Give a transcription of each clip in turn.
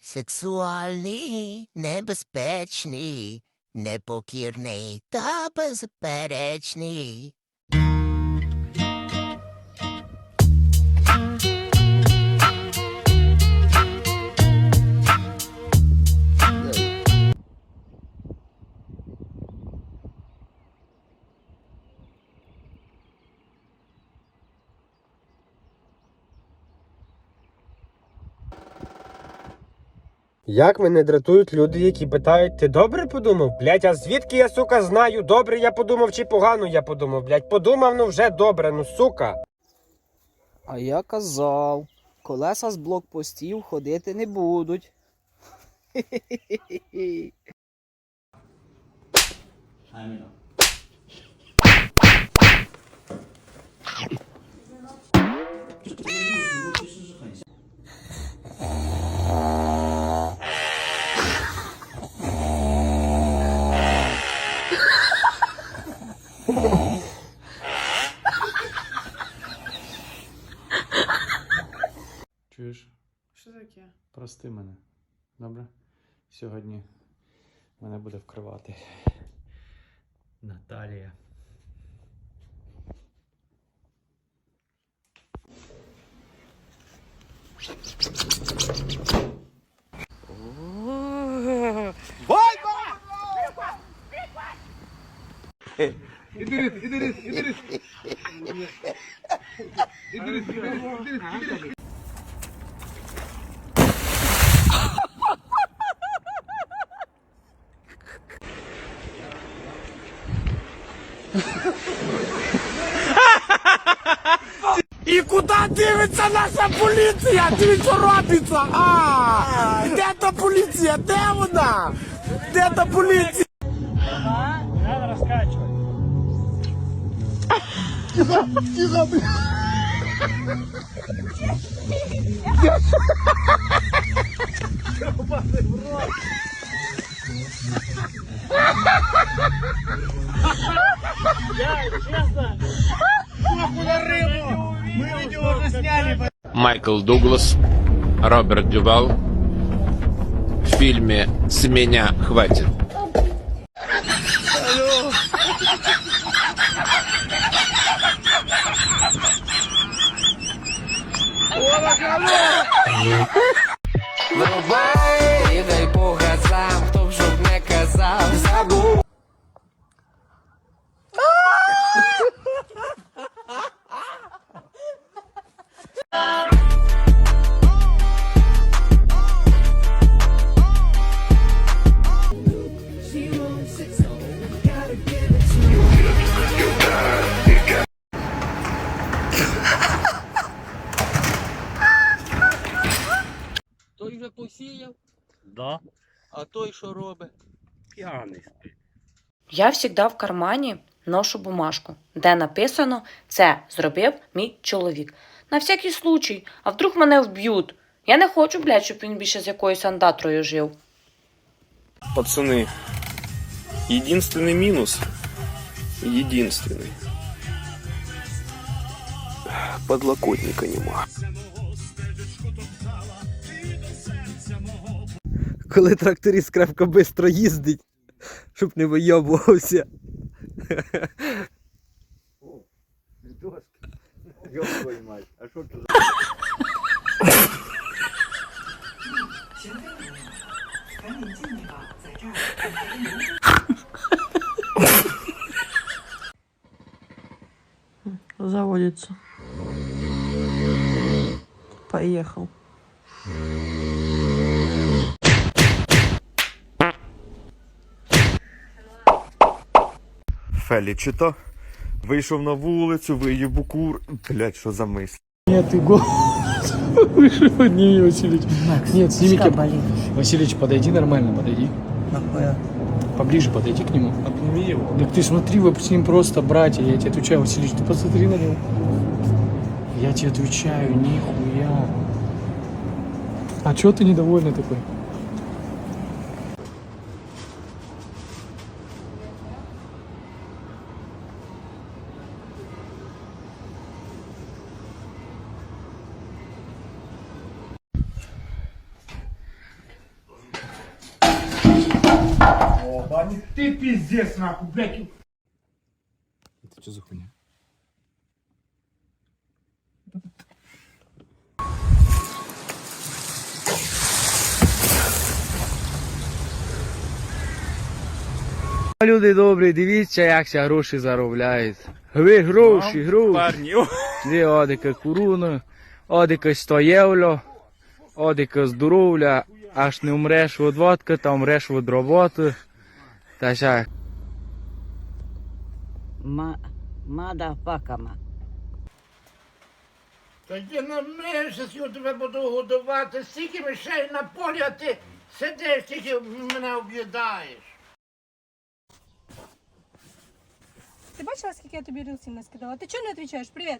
Сексуальний, небезпечний, непокірний та безперечний. Як мене дратують люди, які питають, ти добре подумав? Блять, а звідки я, сука, знаю, добре я подумав чи погано я подумав, блять, подумав, ну вже добре, ну сука. А я казав, колеса з блокпостів ходити не будуть. Чуєш? Що таке? Прости мене. Добре? Сьогодні мене буде вкривати Наталія. І куди дивиться наша поліція? Дивіться, робиться? А, де та поліція? Де вона? Де та поліція? Майкл Дуглас, Роберт Дювал в фильме «С меня хватит». Да, а той що робить? п'яний. Я завжди в кармані ношу бумажку, де написано це зробив мій чоловік. На всякий случай, а вдруг мене вб'ють. Я не хочу, блядь, щоб він більше з якоюсь андатрою жив. Пацаны, единственный минус, единственный. Подлокотника нема. Коли тракторист крепко швидко їздить, щоб не вийобувався. Заводится. Поехал. Фелічито. Вийшов на вулицю, виїв букур. Блять, що за мисль? Нет, ты голос выше подними, Васильевич. Нет, сними болит. Васильевич, подойди нормально, подойди. Поближе подойди к нему. Обними его. Так ты смотри, вы с ним просто братья, я тебе отвечаю, Васильевич, ты посмотри на него. Я тебе отвечаю, нихуя. А чё ты недовольный такой? Это что за хуйня? Люди добрі, дивіться, як ся гроші заробляють. Ви гроші, гроші. Парні, Дві одика куруна, одика 100 євро, одика здоров'я, аж не умреш від водки, та умреш від роботи. Та сяк. Ма... Мадафакама. Та йди на місяць, я тебе буду годувати, стільки мишей на полі, а ти сидиш, тільки мене об'їдаєш. Ти бачила, скільки я тобі рилсів наскидала? Ти чого не відповідаєш? Привіт.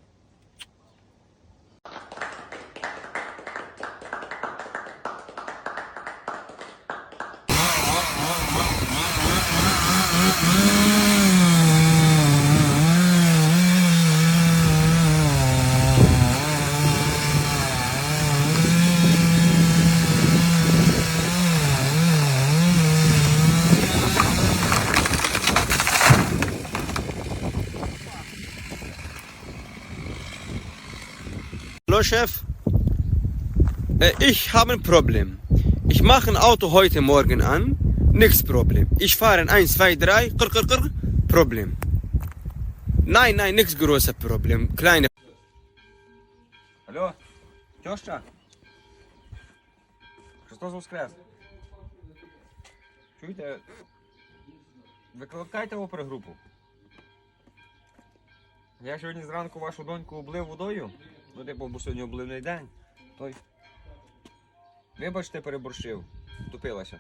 Chef. Äh, Ich habe ein Problem. Ich mache ein Auto heute Morgen an. Nix Problem. Ich fahre in 1, 2, 3. Qr, qr, qr, Problem. Nein, nein, nix großer Problem. Kleine. Алло, тьоща? Христос Воскрес. Чуєте? Викликайте опергрупу. Я сьогодні зранку вашу доньку облив водою. Ну, типу, бо сьогодні обливний день. Той. Вибачте, переборщив. Втопилася.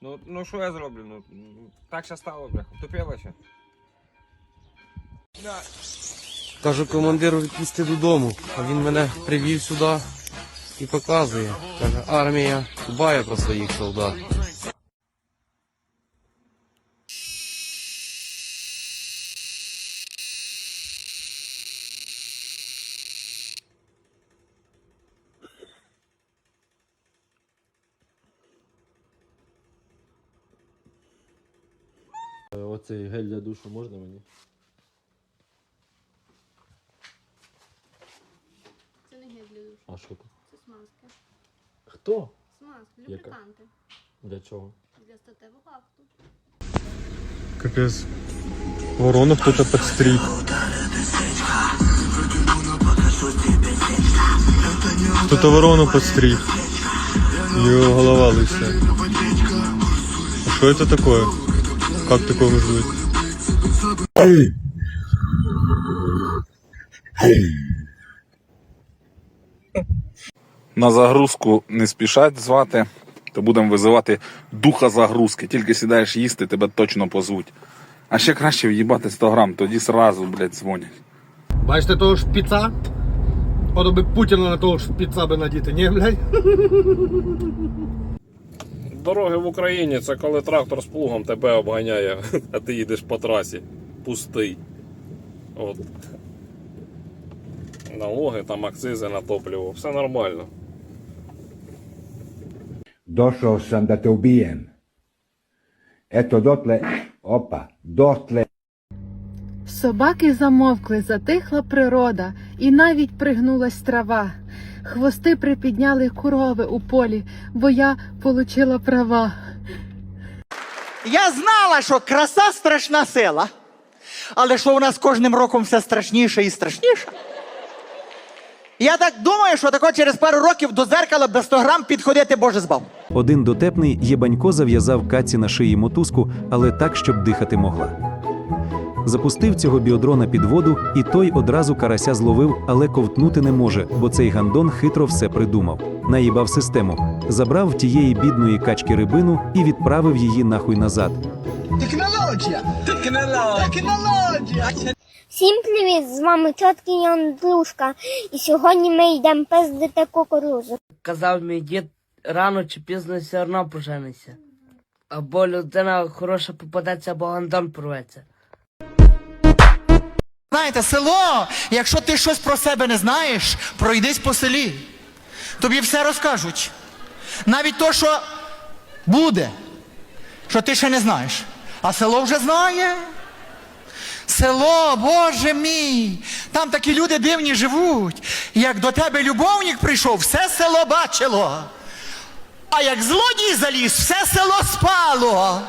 Ну, ну що я зроблю? Ну, так ще стало, бляха. Втопилася. Кажу командиру відпусти додому, а він мене привів сюди і показує. Каже, армія дбає про своїх солдат. Оцей гель для душу можна мені? Це не гель для душу, А що то? це смазка. Хто? Смазка, любриканти. Для чого? Для статевого акту. Капець. Ворону хто-то підстриг. Хто-то ворону підстриг. Його голова лысая. А что это такое? Как такое может быть? На загрузку не спішать звати, то будемо визивати духа загрузки. Тільки сідаєш їсти, тебе точно позвуть. А ще краще в'їбати 100 грам, тоді сразу, блядь, дзвонять. Бачите того шпіца? Подо би Путіна на того шпіца би надіти, ні, блядь? Дороги в Україні це коли трактор з плугом тебе обганяє, а ти їдеш по трасі. Пустий. От. Налоги, там акцизи на топливо. Все нормально. Došao sam da te ubijem. Eto dotle, opa, dotle. Собаки замовкли, затихла природа, і навіть пригнулась трава. Хвости припідняли корови у полі, бо я получила права. Я знала, що краса страшна сила, але що у нас кожним роком все страшніше і страшніше. Я так думаю, що тако через пару років до зеркала без 100 грам підходити Боже збав. Один дотепний єбанько зав'язав каці на шиї мотузку, але так, щоб дихати могла. Запустив цього біодрона під воду, і той одразу карася зловив, але ковтнути не може, бо цей гандон хитро все придумав. Наїбав систему, забрав в тієї бідної качки рибину і відправив її нахуй назад. Технологія! Технологія! Технологія! Всім привіт! З вами тітки Андрушка. І сьогодні ми йдемо пиздити кукурузу. Казав мій дід, рано чи пізно все одно пожениться. Або людина хороша попадеться, або гандон порветься. Знаєте, село, якщо ти щось про себе не знаєш, пройдись по селі. Тобі все розкажуть. Навіть то, що буде, що ти ще не знаєш. А село вже знає. Село, Боже мій, там такі люди дивні живуть. Як до тебе любовник прийшов, все село бачило. А як злодій заліз, все село спало.